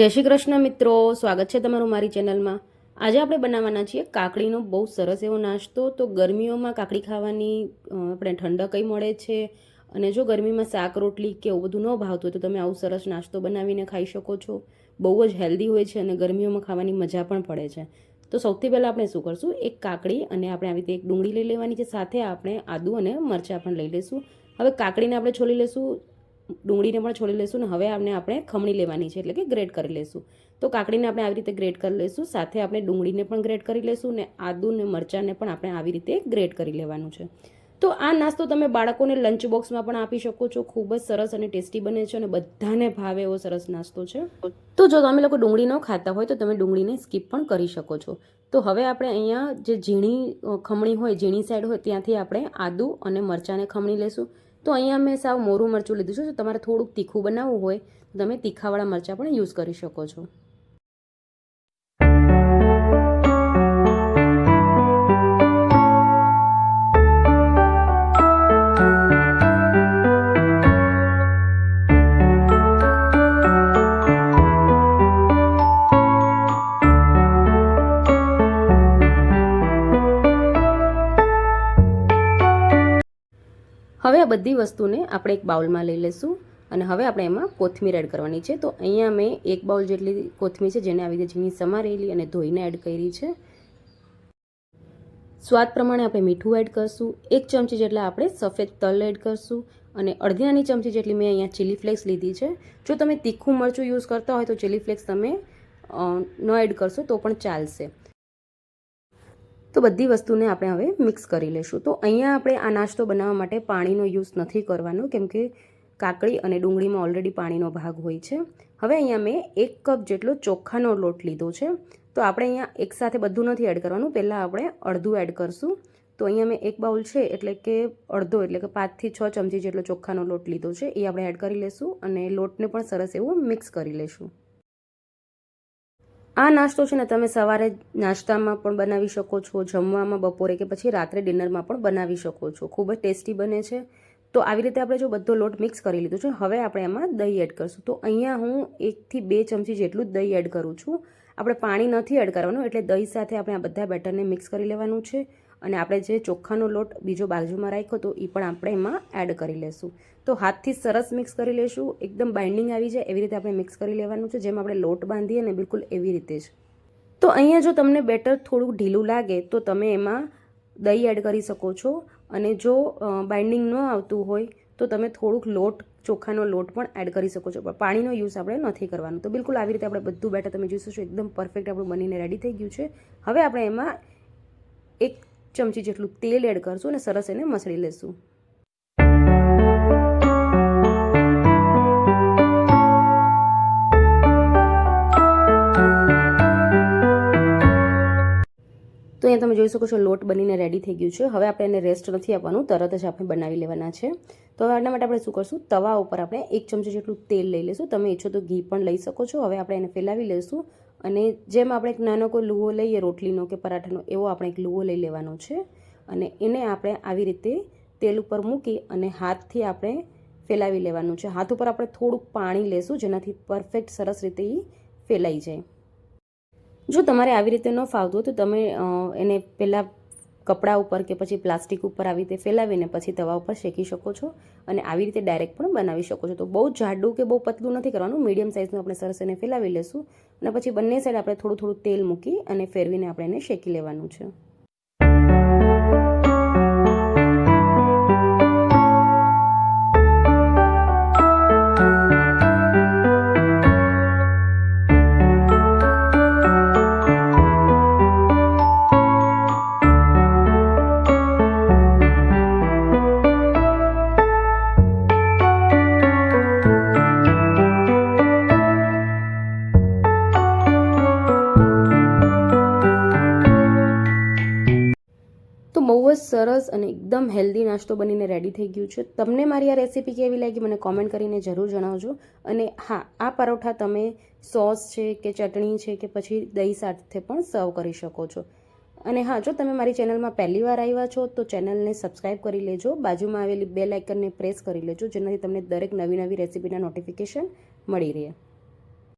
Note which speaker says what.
Speaker 1: જય શ્રી કૃષ્ણ મિત્રો, સ્વાગત છે તમારું મારી ચેનલમાં. આજે આપણે બનાવવાના છીએ કાકડીનો બહુ સરસ એવો નાસ્તો. તો ગરમીઓમાં કાકડી ખાવાની આપણે આપણે ઠંડકઈ મળે છે? અને જો ગરમીમાં શાક, રોટલી કે એવું બધું ન ભાવતું હોય તો તમે આવું સરસ નાસ્તો બનાવીને ખાઈ શકો છો. બહુ જ હેલ્ધી હોય છે અને ગરમીઓમાં ખાવાની મજા પણ પડે છે. તો સૌથી પહેલાં આપણે શું કરશું? એક કાકડી અને આપણે આવી રીતે એક ડુંગળી લઈ લેવાની છે. સાથે આપણે આદુ અને મરચાં પણ લઈ લઈશું. હવે કાકડીને આપણે છોલી લઈશું. ડુંગળીને પણ છોડી લઈશું ને હવે આપણે આપણે ખમણી લેવાની છે એટલે કે ગ્રેટ કરી લઈશું તો કાકડીને આપણે આવી રીતે ગ્રેટ કરી લઈશું સાથે આપણે ડુંગળીને પણ ગ્રેટ કરી લઈશું ને આદુ ને મરચાંને પણ આપણે આવી રીતે ગ્રેટ કરી લેવાનું છે. તો આ નાસ્તો તમે બાળકોને લંચ બોક્સમાં પણ આપી શકો છો, ખૂબ જ સરસ અને ટેસ્ટી બને છે અને બધાને ભાવે એવો સરસ નાસ્તો છે. તો જો તમે લોકો ડુંગળી ન ખાતા હોય તો તમે ડુંગળીને સ્કીપ પણ કરી શકો છો. તો હવે આપણે અહીંયા જે ઝીણી ખમણી હોય, ઝીણી સાઈડ હોય ત્યાંથી આપણે આદુ અને મરચાંને ખમણી લેશું. તો અહીંયા મેં સાવ મોરું મરચું લીધું છે. તમારે થોડુંક તીખું બનાવવું હોય, તો તમે તીખાવાળા મરચાં પણ યુઝ કરી શકો છો. હવે આ બધી વસ્તુને આપણે એક બાઉલમાં લઈ લઈશું અને હવે આપણે એમાં કોથમીર એડ કરવાની છે. તો અહીંયા મેં એક બાઉલ જેટલી કોથમીર છે જેને આવી રીતે ઝીણી સમારેલી અને ધોઈને એડ કરી છે. સ્વાદ પ્રમાણે આપણે મીઠું એડ કરશું. એક ચમચી જેટલા આપણે સફેદ તલ એડ કરશું અને અડધી નાની ચમચી જેટલી મેં અહીંયા ચીલી ફ્લેક્સ લીધી છે. જો તમે તીખું મરચું યુઝ કરતા હોય તો ચીલી ફ્લેક્સ તમે ન એડ કરશો તો પણ ચાલશે. તો બધી વસ્તુને આપણે હવે મિક્સ કરી લઈશું તો અહીંયા આપણે આ નાસ્તો બનાવવા માટે પાણીનો યુઝ નથી કરવાનો, કેમ કે કાકડી અને ડુંગળીમાં ઓલરેડી પાણીનો ભાગ હોય છે. હવે અહીંયા મેં એક કપ જેટલો ચોખાનો લોટ લીધો છે. તો આપણે અહીંયા એકસાથે બધું નથી એડ કરવાનું. પહેલાં આપણે અડધું એડ કરશું. તો અહીંયા મેં એક બાઉલ છે, એટલે કે અડધો, એટલે કે પાંચથી છ ચમચી જેટલો ચોખાનો લોટ લીધો છે. એ આપણે એડ કરી લઈશું અને લોટને પણ સરસ એવું મિક્સ કરી લઈશું આ નાસ્તો છે ને તમે સવારે નાસ્તામાં પણ બનાવી શકો છો, જમવામાં, બપોરે કે પછી રાત્રે ડિનરમાં પણ બનાવી શકો છો. ખૂબ જ ટેસ્ટી બને છે. તો આવી રીતે આપણે જો બધો લોટ મિક્સ કરી લીધો છે, હવે આપણે એમાં દહીં એડ કરશું. તો અહીંયા હું એકથી બે ચમચી જેટલું જ દહીં એડ કરું છું. આપણે પાણી નથી એડ કરવાનું, એટલે દહીં સાથે આપણે આ બધા બેટરને મિક્સ કરી લેવાનું છે. અને આપણે જે ચોખાનો લોટ બીજો બાજુમાં રાખ્યો તો એ પણ આપણે એમાં એડ કરી લેશું. તો હાથથી સરસ મિક્સ કરી લેશું. એકદમ બાઇન્ડિંગ આવી જાય એવી રીતે આપણે મિક્સ કરી લેવાનું છે. જેમ આપણે લોટ બાંધીએ ને બિલકુલ એવી રીતે જ. તો અહીંયા જો તમને બેટર થોડું ઢીલું લાગે તો તમે એમાં દહીં એડ કરી શકો છો. અને જો બાઇન્ડિંગ ન આવતું હોય તો તમે થોડુંક લોટ, ચોખાનો લોટ પણ એડ કરી શકો છો. પણ પાણીનો યુઝ આપણે નથી કરવાનો. તો બિલકુલ આવી રીતે આપણે બધું બેટર તમે જોઈ શકશો એકદમ પરફેક્ટ આપણું બનીને રેડી થઈ ગયું છે. હવે આપણે એમાં એક ચમચી જેટલું તેલ એડ કરશું અને સરસ એને મસળી લેશું. તો અહીંયા તમે જોઈ શકો છો લોટ બનીને રેડી થઈ ગયું છે. હવે આપણે એને રેસ્ટ નથી આપવાનું, તરત જ આપણે બનાવી લેવાના છે. તો હવે આના માટે આપણે શું કરશું? તવા ઉપર આપણે એક ચમચી જેટલું તેલ લઈ લઈશું. તમે ઈચ્છો તો ઘી પણ લઈ શકો છો. હવે આપણે એને ફેલાવી લઈશું. અને જેમ આપણે એક નાનો કોઈ લુવો લઈએ, રોટલીનો કે પરાઠાનો, એવો આપણે એક લુવો લઈ લેવાનો છે. અને એને આપણે આવી રીતે તેલ ઉપર મૂકી અને હાથથી આપણે ફેલાવી લેવાનું છે. હાથ ઉપર આપણે થોડુંક પાણી લેશું, જેનાથી પરફેક્ટ સરસ રીતે એ ફેલાઈ જાય. જો તમારે આવી રીતે ન ફાવતું હોય તો તમે એને પહેલાં કપડા ઉપર કે પછી પ્લાસ્ટિક ઉપર આવી રીતે ફેલાવીને પછી તવા ઉપર શેકી શકો છો અને આવી રીતે ડાયરેક્ટ પણ બનાવી શકો છો. તો બહુ જાડું કે બહુ પતલું નથી કરવાનું. મીડિયમ સાઇઝનું આપણે સરસ એને ફેલાવી લેશું અને પછી બંને સાઈડ આપણે થોડું થોડું તેલ મૂકી અને ફેરવીને આપણે એને શેકી લેવાનું છે. જ સરસ અને એકદમ હેલ્ધી નાસ્તો બનીને રેડી થઈ ગયું છે. તમને મારી આ રેસીપી કેવી લાગી મને કોમેન્ટ કરીને જરૂર જણાવજો. અને હા, આ પરોઠા તમે સોસ છે કે ચટણી છે કે પછી દહીં સાથે પણ સર્વ કરી શકો છો. અને હા, જો તમે મારી ચેનલમાં પહેલી વાર આવ્યા છો, તો ચેનલને સબસ્ક્રાઇબ કરી લેજો. બાજુમાં આવેલી બે લાઇકનને પ્રેસ કરી લેજો, જેનાથી તમને દરેક નવી નવી રેસીપીના નોટિફિકેશન મળી રહે.